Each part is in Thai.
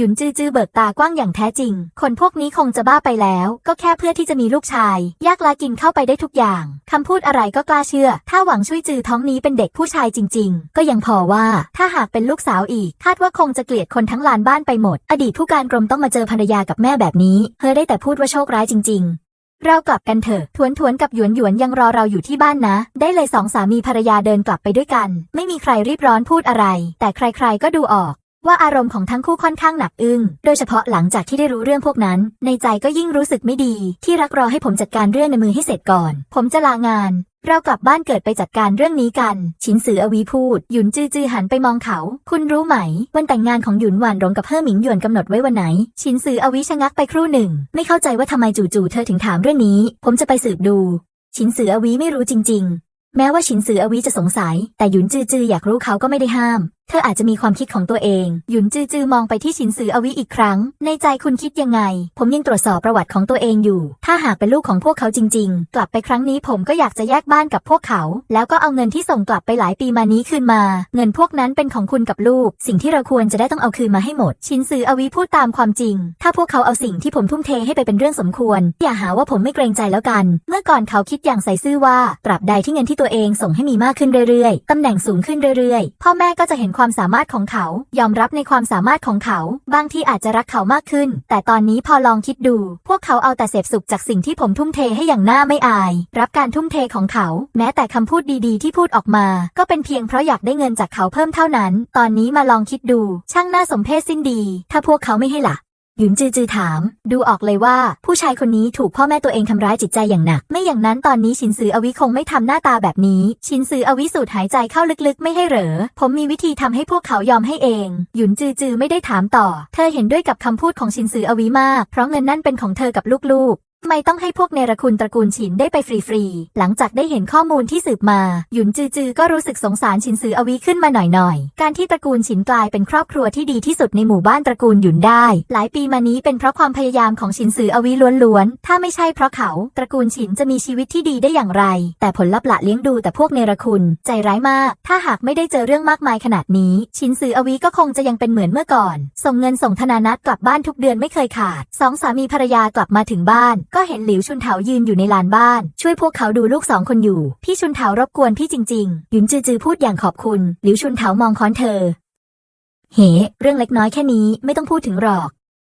หยุนจื้อจื้อเบิกตากว้างอย่างแท้จริง คนพวกนี้คงจะบ้าไปแล้ว ก็แค่เพื่อที่จะมีลูกชาย ยากลากินเข้าไปได้ทุกอย่างคำพูดอะไรก็กล้าเชื่อ ถ้าหวังช่วยจือท้องนี้เป็นเด็กผู้ชายจริง ๆ ก็ยังพอว่า ถ้าหากเป็นลูกสาวอีก คาดว่าคงจะเกลียดคนทั้งลานบ้านไปหมด อดีตผู้การกรมต้องมาเจอภรรยากับแม่แบบนี้ เธอได้แต่พูดว่าโชคร้ายจริง ๆเรากลับกันเถอะ ทวนทวนกับหยวนหยวนยังรอเราอยู่ที่บ้านนะ ได้เลยสองสามีภรรยาเดินกลับไปด้วยกัน ไม่มีใครรีบร้อนพูดอะไร แต่ใครๆก็ดูออก ว่าอารมณ์ของทั้งคู่ค่อนข้างหนักอึ้ง โดยเฉพาะหลังจากที่ได้รู้เรื่องพวกนั้น ในใจก็ยิ่งรู้สึกไม่ดี ที่รักรอให้ผมจัดการเรื่องในมือให้เสร็จก่อน ผมจะลางาน เรากลับบ้านเกิดไปจัดการเรื่องนี้กัน ชินสืออวีพูด หยุนจื้อจื้อหันไปมองเขา คุณรู้ไหม วันแต่งงานของหยุนหวานหลงกับเฮ่อหมิงหยวนกำหนดไว้วันไหน ชินสืออวีชะงักไปครู่หนึ่ง ไม่เข้าใจว่าทำไมจู่ๆเธอถึงถามเรื่องนี้ ผมจะไปสืบดู ชินสืออวีไม่รู้จริง ๆ แม้ว่าชินสืออวีจะสงสัย แต่หยุนจื้อจื้ออยากรู้เขาก็ไม่ได้ห้าม เธออาจจะมีความคิดของตัวเอง หยุนจือจือมองไปที่ชินซืออวิอีกครั้ง ในใจคุณคิดยังไง ผมยังตรวจสอบประวัติของตัวเองอยู่ ถ้าหากเป็นลูกของพวกเขาจริง ๆ กลับไปครั้งนี้ผมก็อยากจะแยกบ้านกับพวกเขา แล้วก็เอาเงินที่ส่งกลับไปหลายปีมานี้คืนมา เงินพวกนั้นเป็นของคุณกับลูก สิ่งที่เราควรจะได้ต้องเอาคืนมาให้หมด ชินซืออวิพูดตามความจริง ถ้าพวกเขาเอาสิ่งที่ผมทุ่มเทให้ไปเป็นเรื่องสมควร อย่าหาว่าผมไม่เกรงใจแล้วกัน เมื่อก่อนเขาคิดอย่างใส่ซื่อว่าตราบใดที่เงินที่ตัวเองส่งให้มีมากขึ้นเรื่อยๆตำแหน่งสูงขึ้นเรื่อยๆ พ่อแม่ก็จะเห็นความสามารถของเขา ยอมรับในความสามารถของเขา บางที่อาจจะรักเขามากขึ้น แต่ตอนนี้พอลองคิดดู พวกเขาเอาแต่เสพสุขจากสิ่งที่ผมทุ่มเทให้อย่างน่าไม่อาย รับการทุ่มเทของเขา แม้แต่คำพูดดีๆ ที่พูดออกมา ก็เป็นเพียงเพราะอยากได้เงินจากเขาเพิ่มเท่านั้น ตอนนี้มาลองคิดดู ช่างน่าสมเพชสิ้นดี ถ้าพวกเขาไม่ให้ล่ะ หยุนจือจือถาม ดูออกเลยว่าผู้ชายคนนี้ถูกพ่อแม่ตัวเองทำร้ายจิตใจอย่างหนัก ไม่อย่างนั้นตอนนี้ชินซืออวิคงไม่ทำหน้าตาแบบนี้ ชินซืออวิสูดหายใจเข้าลึกๆ ไม่ให้เหรอ ผมมีวิธีทำให้พวกเขายอมให้เอง หยุนจือจือไม่ได้ถามต่อ เธอเห็นด้วยกับคำพูดของชินซืออวิมาก เพราะเงินนั่นเป็นของเธอกับลูก ไม่ต้องให้พวกเนรคุณตระกูลฉินได้ไปฟรีๆ หลังจากได้เห็นข้อมูลที่สืบมา หยุนจือจือก็รู้สึกสงสารชินซืออวีขึ้นมาหน่อยๆ การที่ตระกูลฉินกลายเป็นครอบครัวที่ดีที่สุดในหมู่บ้านตระกูลหยุนได้ หลายปีมานี้เป็นเพราะความพยายามของชินซืออวีล้วนๆ ถ้าไม่ใช่เพราะเขา ตระกูลฉินจะมีชีวิตที่ดีได้อย่างไร แต่ผลลัพธ์ละเลี้ยงดูแต่พวกเนรคุณ ใจร้ายมาก ถ้าหากไม่ได้เจอเรื่องมากมายขนาดนี้ชินซืออวีก็คงจะยังเป็นเหมือนเมื่อก่อน ส่งเงินส่งธนานัตกลับบ้านทุกเดือนไม่เคยขาด สองสามีภรรยากลับมาถึงบ้านก็เห็นหลิวชุนเถายืนอยู่ในลานบ้าน ช่วยพวกเขาดูลูกสองคนอยู่ พี่ชุนเถารบกวนพี่จริงๆ หยุนจือจือพูดอย่างขอบคุณ หลิวชุนเถามองค้อนเธอเฮเรื่องเล็กน้อยแค่นี้ไม่ต้องพูดถึงหรอก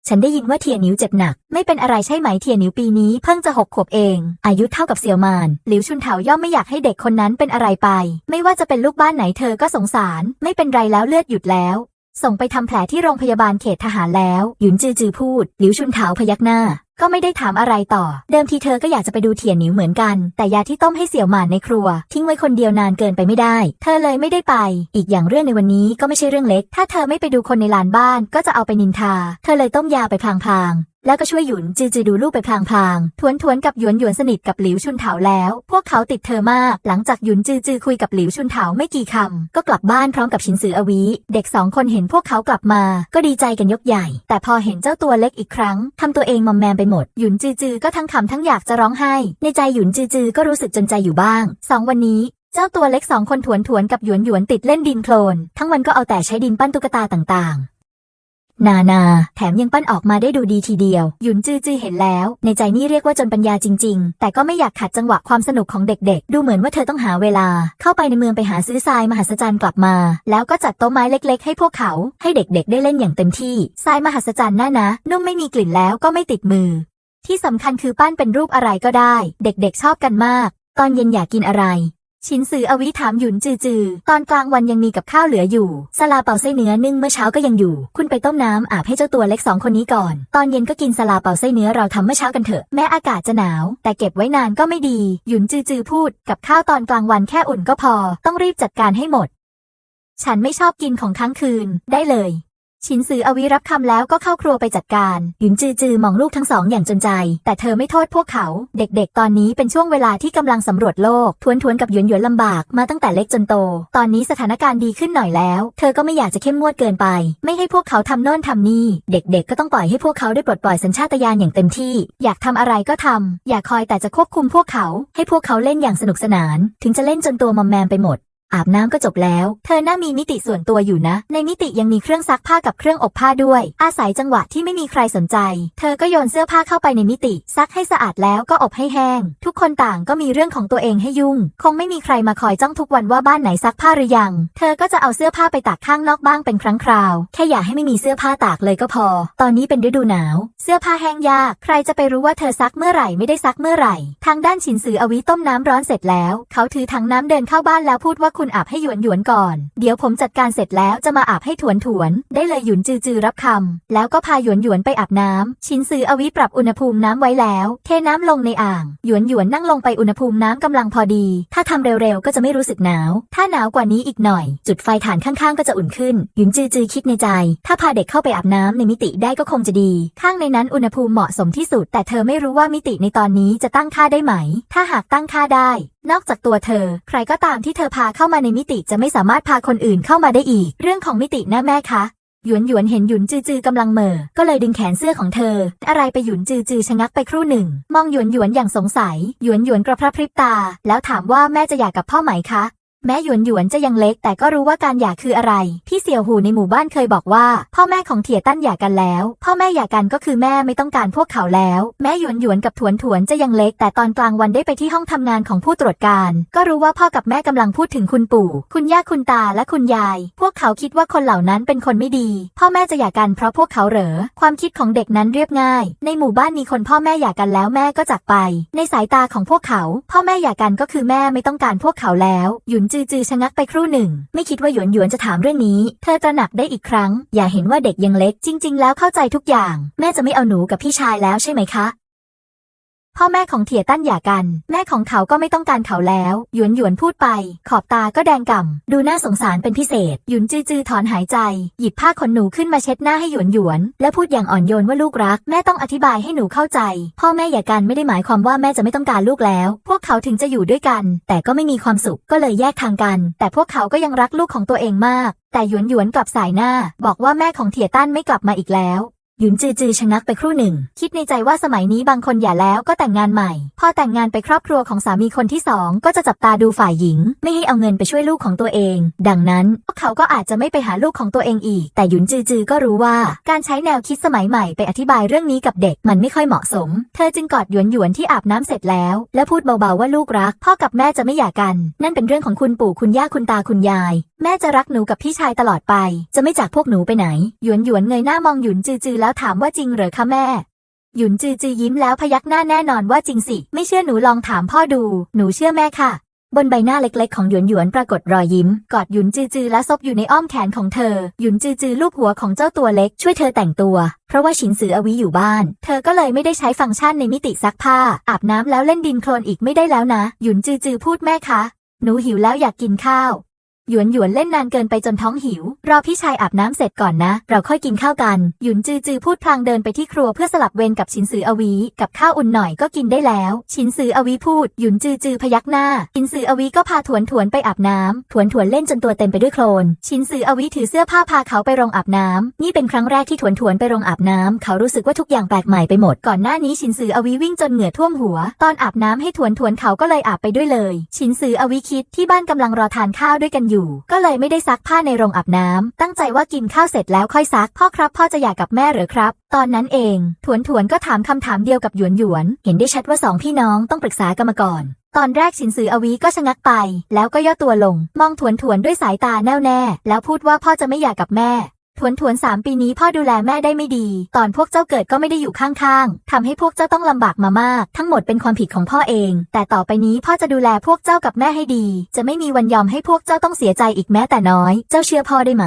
ฉันได้ยินว่าเทียนิ้วเจ็บหนัก ไม่เป็นอะไรใช่ไหมเทียนิ้วปีนี้เพิ่งจะหกขวบเอง อายุเท่ากับเสี่ยวมานหลิวชุนเถาย่อมไม่อยากให้เด็กคนนั้นเป็นอะไรไป ไม่ว่าจะเป็นลูกบ้านไหนเธอก็สงสาร ไม่เป็นไรแล้วเลือดหยุดแล้วส่งไปทำแผลที่โรงพยาบาลเขตทหารแล้ว หยุนจือจือพูด หลิวชุนเถาพยักหน้า ก็ไม่ได้ถามอะไรต่อ เดิมทีเธอก็อยากจะไปดูเทียนหนิวเหมือนกัน แต่ยาที่ต้มให้เสี่ยวหมานในครัว ทิ้งไว้คนเดียวนานเกินไปไม่ได้ เธอเลยไม่ได้ไป อีกอย่างเรื่องในวันนี้ก็ไม่ใช่เรื่องเล็ก ถ้าเธอไม่ไปดูคนในลานบ้านก็จะเอาไปนินทา เธอเลยต้มยาไปพลางๆแล้วก็ช่วยหยุนจือจือดูลูกไปพลางๆ ทวนทวนกับหยวนหยวนสนิทกับหลิวชุนเถาแล้ว พวกเขาติดเธอมาก หลังจากหยุนจือจือคุยกับหลิวชุนเถาไม่กี่คำก็กลับบ้านพร้อมกับชินซืออวีเด็กสองคนเห็นพวกเขากลับมา ก็ดีใจกันยกใหญ่ แต่พอเห็นเจ้าตัวเล็กอีกครั้งทำตัวเองมอมแมมไปหมด หยุนจือจือก็ทั้งขำทั้งอยากจะร้องไห้ ในใจหยุนจือจือก็รู้สึกจนใจอยู่บ้าง สองวันนี้เจ้าตัวเล็กสองคนถวนถวนกับหยวนหยวนติดเล่นดินโคลน ทั้งวันก็เอาแต่ใช้ดินปั้นตุ๊กตาต่างๆ นานา แถมยังปั้นออกมาได้ดูดีทีเดียว หยุนจื้อจื้อเห็นแล้ว ในใจนี่เรียกว่าจนปัญญาจริง ๆ แต่ก็ไม่อยากขัดจังหวะความสนุกของเด็กๆ ดูเหมือนว่าเธอต้องหาเวลา เข้าไปในเมืองไปหาซื้อทรายมหัศจรรย์กลับมา แล้วก็จัดโต๊ะไม้เล็ก ๆ ให้พวกเขาให้เด็กๆ ได้เล่นอย่างเต็มที่ทรายมหัศจรรย์น่านะนุ่มไม่มีกลิ่นแล้วก็ไม่ติดมือ ที่สำคัญคือปั้นเป็นรูปอะไรก็ได้ เด็กๆชอบกันมาก ตอนเย็นอยากกินอะไร ชินซืออวิถามหยุนจือจือตอนกลางวันยังมีกับข้าวเหลืออยู่ซาลาเปาไส้เนื้อนึ่งเมื่อเช้าก็ยังอยู่ คุณไปต้มน้ำอาบให้เจ้าตัวเล็กสองคนนี้ก่อน ตอนเย็นก็กินซาลาเปาไส้เนื้อเราทำเมื่อเช้ากันเถอะแม้อากาศจะหนาว แต่เก็บไว้นานก็ไม่ดี หยุนจือจือพูด กับข้าวตอนกลางวันแค่อุ่นก็พอ ต้องรีบจัดการให้หมด ฉันไม่ชอบกินของค้างคืน ได้เลย ชินซืออวิรับคำแล้วก็เข้าครัวไปจัดการหยุนจือจือมองลูกทั้งสองอย่างจนใจ แต่เธอไม่โทษพวกเขา เด็กๆ ตอนนี้เป็นช่วงเวลาที่กำลังสำรวจโลก ทวนทวนๆกับหยวนหยวนลำบากมาตั้งแต่เล็กจนโต ตอนนี้สถานการณ์ดีขึ้นหน่อยแล้ว เธอก็ไม่อยากจะเข้มงวดเกินไป ไม่ให้พวกเขาทำโน่นทำนี่ เด็กๆ ก็ต้องปล่อยให้พวกเขาได้ปลดปล่อยสัญชาตญาณอย่างเต็มที่ อยากทำอะไรก็ทำอย่าคอยแต่จะควบคุมพวกเขา ให้พวกเขาเล่นอย่างสนุกสนาน ถึงจะเล่นจนตัวมอมแมมไปหมด อาบน้ำก็จบแล้ว เธอน่ามีมิติส่วนตัวอยู่นะ ในมิติยังมีเครื่องซักผ้ากับเครื่องอบผ้าด้วย อาศัยจังหวะที่ไม่มีใครสนใจ เธอก็โยนเสื้อผ้าเข้าไปในมิติ ซักให้สะอาดแล้วก็อบให้แห้ง ทุกคนต่างก็มีเรื่องของตัวเองให้ยุ่ง คงไม่มีใครมาคอยจ้องทุกวันว่าบ้านไหนซักผ้าหรือยัง เธอก็จะเอาเสื้อผ้าไปตากข้างนอกบ้างเป็นครั้งคราว แค่อย่าให้ไม่มีเสื้อผ้าตากเลยก็พอ ตอนนี้เป็นฤดูหนาว เสื้อผ้าแห้งยาก ใครจะไปรู้ว่าเธอซักเมื่อไหร่ไม่ได้ซักเมื่อไหร่ ทางด้านฉินซืออวิต้มน้ำร้อนเสร็จแล้ว เขาถือถังน้ำเดินเข้าบ้านแล้วพูดว่าคุณอาบให้หยวนหยวนก่อน เดี๋ยวผมจัดการเสร็จแล้วจะมาอาบให้ถวนถวนได้เลยหยุนจือจือรับคำแล้วก็พาหยวนหยวนไปอาบน้ำฉินซืออวิปรับอุณหภูมิน้ำไว้แล้ว เทน้ำลงในอ่าง หยวนหยวนนั่งลงไปอุณหภูมิน้ำกำลังพอดี ถ้าทำเร็วๆ ก็จะไม่รู้สึกหนาว ถ้าหนาวกว่านี้อีกหน่อย จุดไฟฐานข้างๆ ก็จะอุ่นขึ้น หยุนจือจือคิดในใจ ถ้าพาเด็กเข้าไปอาบน้ำในมิติได้ก็คงจะดี ข้างในนั้นอุณหภูมิเหมาะสมที่สุด แต่เธอไม่รู้ว่ามิติในตอนนี้จะตั้งค่าได้ไหม ถ้าหากตั้งค่าได้นอกจากตัวเธอ ใครก็ตามที่เธอพาเข้ามาในมิติจะไม่สามารถพาคนอื่นเข้ามาได้อีก เรื่องของมิตินะแม่คะหยวนหยวนเห็นหยุนจือจือกำลังเหม่อก็เลยดึงแขนเสื้อของเธอ อะไรไปหยุนจือจือชะงักไปครู่หนึ่ง มองหยวนหยวนอย่างสงสัย หยวนหยวนกระพริบตา แล้วถามว่าแม่จะอยากกับพ่อไหมคะ แม้หยวนหยวนจะยังเล็กแต่ก็รู้ว่าการหย่าคืออะไร พี่เสี่ยวหูในหมู่บ้านเคยบอกว่า พ่อแม่ของเถียตั้นหย่ากันแล้ว พ่อแม่หย่ากันก็คือแม่ไม่ต้องการพวกเขาแล้ว แม้หยวนหยวนกับถวนถวนจะยังเล็ก แต่ตอนกลางวันได้ไปที่ห้องทำงานของผู้ตรวจการ ก็รู้ว่าพ่อกับแม่กำลังพูดถึงคุณปู่ คุณย่าคุณตาและคุณยาย พวกเขาคิดว่าคนเหล่านั้นเป็นคนไม่ดี พ่อแม่จะหย่ากันเพราะพวกเขาเหรอ ความคิดของเด็กนั้นเรียบง่าย ในหมู่บ้านมีคนพ่อแม่หย่ากันแล้วแม่ก็จากไป ในสายตาของพวกเขา พ่อแม่หย่ากันก็คือแม่ไม่ต้องการพวกเขาแล้วหยุนจือจือชะงักไปครู่หนึ่ง ไม่คิดว่าหยวนหยวนจะถามเรื่องนี้ เธอตระหนักได้อีกครั้ง อย่าเห็นว่าเด็กยังเล็ก จริง ๆ แล้วเข้าใจทุกอย่าง แม่จะไม่เอาหนูกับพี่ชายแล้วใช่ไหมคะ พ่อแม่ของเถียตั้นหย่ากัน แม่ของเขาก็ไม่ต้องการเขาแล้ว หยวนหยวนพูดไป ขอบตาก็แดงก่ำ ดูน่าสงสารเป็นพิเศษ หยุนจือจือถอนหายใจ หยิบผ้าขนหนูขึ้นมาเช็ดหน้าให้หยวนหยวน และพูดอย่างอ่อนโยนว่าลูกรัก แม่ต้องอธิบายให้หนูเข้าใจ พ่อแม่หย่ากันไม่ได้หมายความว่าแม่จะไม่ต้องการลูกแล้ว พวกเขาถึงจะอยู่ด้วยกัน แต่ก็ไม่มีความสุขก็เลยแยกทางกัน แต่พวกเขาก็ยังรักลูกของตัวเองมาก แต่หยวนหยวนกลับสายหน้า บอกว่าแม่ของเถียตั้นไม่กลับมาอีกแล้ว หยุนจือจือชะงักไปครู่หนึ่ง คิดในใจว่าสมัยนี้บางคนหย่าแล้วก็แต่งงานใหม่ พอแต่งงานไปครอบครัวของสามีคนที่สองก็จะจับตาดูฝ่ายหญิง ไม่ให้เอาเงินไปช่วยลูกของตัวเอง ดังนั้นพวกเขาก็อาจจะไม่ไปหาลูกของตัวเองอีก แต่หยุนจือจือก็รู้ว่า การใช้แนวคิดสมัยใหม่ไปอธิบายเรื่องนี้กับเด็กมันไม่ค่อยเหมาะสม เธอจึงกอดหยวนหยวนที่อาบน้ำเสร็จแล้ว และพูดเบาๆว่าลูกรัก พ่อกับแม่จะไม่หย่ากัน นั่นเป็นเรื่องของคุณปู่คุณย่าคุณตาคุณยาย แม่จะรักหนูกับพี่ชายตลอดไป จะไม่จากพวกหนูไปไหน หยวนหยวนเงยหน้ามองหยุนจือจือแล้วถามว่าจริงเหรอคะแม่ หยุนจือจือยิ้มแล้วพยักหน้าแน่นอนว่าจริงสิ ไม่เชื่อหนูลองถามพ่อดู หนูเชื่อแม่ค่ะ บนใบหน้าเล็กๆ ของหยวนหยวนปรากฏรอยยิ้ม กอดหยุนจือจือและซบอยู่ในอ้อมแขนของเธอ หยุนจือจือลูบหัวของเจ้าตัวเล็กช่วยเธอแต่งตัว เพราะว่าฉินซืออวิอยู่บ้าน เธอก็เลยไม่ได้ใช้ฟังก์ชันในมิติซักผ้า อาบน้ำแล้วเล่นดินโคลนอีกไม่ได้แล้วนะ หยุนจือจือพูดแม่คะ หนูหิวแล้วอยากกินข้าว หยวนหยวนเล่นนานเกินไปจนท้องหิว รอพี่ชายอาบน้ำเสร็จก่อนนะ เราค่อยกินข้าวกัน หยุนจือจือพูดพลางเดินไปที่ครัวเพื่อสลับเวรกับชินซืออวี กับข้าวอุ่นหน่อยก็กินได้แล้ว ชินซืออวีพูด หยุนจือจือพยักหน้า ชินซืออวีก็พาถวนถวนไปอาบน้ำถวนถวนเล่นจนตัวเต็มไปด้วยโคลน ชินซืออวีถือเสื้อผ้าพาเขาไปโรงอาบน้ำนี่เป็นครั้งแรกที่ถวนถวนไปโรงอาบน้ำเขารู้สึกว่าทุกอย่างแปลกใหม่ไปหมด ก่อนหน้านี้ชินซืออวีวิ่งจนเหงื่อท่วมหัว ตอนอาบน้ำให้ถวนถวนเขาก็เลยอาบไปด้วยเลย ชินซืออวีคิดที่บ้านกำลังรอทานข้าวด้วยกันอยู่ก็เลยไม่ได้ซักผ้าในโรงอาบน้ำตั้งใจว่ากินข้าวเสร็จแล้วค่อยซัก พ่อครับ พ่อจะอยากกับแม่หรือครับ ตอนนั้นเอง ถวนถวนก็ถามคำถามเดียวกับหยวนหยวน เห็นได้ชัดว่าสองพี่น้องต้องปรึกษากันมาก่อนตอนแรกสินสืออวีก็ชะงักไป แล้วก็ย่อตัวลง มองถวนถวนด้วยสายตาแน่วแน่ แล้วพูดว่าพ่อจะไม่อยากกับแม่ ทวนทวนสามปีนี้พ่อดูแลแม่ได้ไม่ดี ตอนพวกเจ้าเกิดก็ไม่ได้อยู่ข้างๆทำให้พวกเจ้าต้องลำบากมามาก ทั้งหมดเป็นความผิดของพ่อเอง แต่ต่อไปนี้พ่อจะดูแลพวกเจ้ากับแม่ให้ดี จะไม่มีวันยอมให้พวกเจ้าต้องเสียใจอีกแม้แต่น้อย เจ้าเชื่อพ่อได้ไหม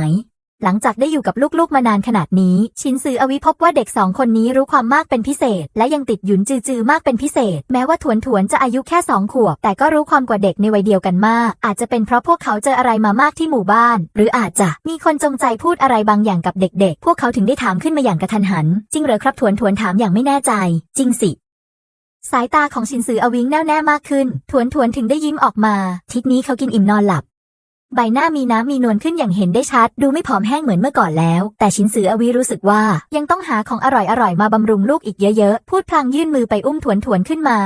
หลังจากได้อยู่กับลูกๆมานานขนาดนี้ ชินซืออวิพบว่าเด็กสองคนนี้รู้ความมากเป็นพิเศษ และยังติดหยุนจือจือมากเป็นพิเศษ แม้ว่าถวนถวนจะอายุแค่สองขวบ แต่ก็รู้ความกว่าเด็กในวัยเดียวกันมาก อาจจะเป็นเพราะพวกเขาเจออะไรมามากที่หมู่บ้าน หรืออาจจะมีคนจงใจพูดอะไรบางอย่างกับเด็กๆ พวกเขาถึงได้ถามขึ้นมาอย่างกระทันหัน จริงเหรอครับถวนถวนถามอย่างไม่แน่ใจ จริงสิสายตาของชินซืออวิงแน่วแน่มากขึ้น ถวนถวนถึงได้ยิ้มออกมา ทิศนี้เขากินอิ่มนอนหลับ ใบหน้ามีน้ำมีนวลขึ้นอย่างเห็นได้ชัด ดูไม่ผอมแห้งเหมือนเมื่อก่อนแล้ว แต่ชินซืออวีรู้สึกว่ายังต้องหาของอร่อยๆมาบำรุงลูกอีกเยอะๆ พูดพลางยื่นมือไปอุ้มถวนถวนขึ้นมา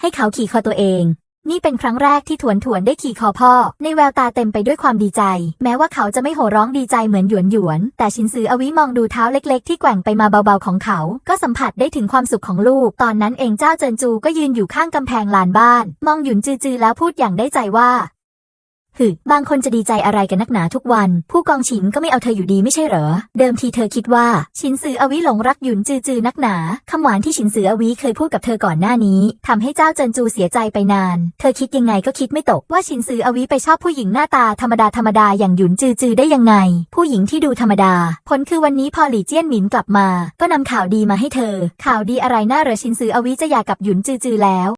ให้เขาขี่คอตัวเอง นี่เป็นครั้งแรกที่ถวนถวนได้ขี่คอพ่อ ในแววตาเต็มไปด้วยความดีใจ แม้ว่าเขาจะไม่โห่ร้องดีใจเหมือนหยวนหยวน แต่ชินซืออวิมองดูเท้าเล็กๆ ที่แกว่งไปมาเบาๆของเขา ก็สัมผัสได้ถึงความสุขของลูก ตอนนั้นเองเจ้าเจินจูก็ยืนอยู่ข้างกำแพงลานบ้าน มองหยุนจือๆแล้วพูดอย่างได้ใจว่า ฮึบางคนจะดีใจอะไรกันนักหนาทุกวัน ผู้กองฉินก็ไม่เอาเธออยู่ดีไม่ใช่เหรอ เดิมทีเธอคิดว่าฉินซืออวิหลงรักหยุนจือจือนักหนาคำหวานที่ฉินซืออวิเคยพูดกับเธอก่อนหน้านี้ทำให้เจ้าเจินจูเสียใจไปนาน เธอคิดยังไงก็คิดไม่ตกว่าฉินซืออวิไปชอบผู้หญิงหน้าตาธรรมดาธรรมดาอย่างหยุนจือจือได้ยังไง ผู้หญิงที่ดูธรรมดา ผลคือวันนี้พอหลี่เจี้ยนหมินกลับมา ก็นำข่าวดีมาให้เธอ ข่าวดีอะไรน่าเหรอฉินซืออวิจะหย่ากับหยุนจือจือแล้ว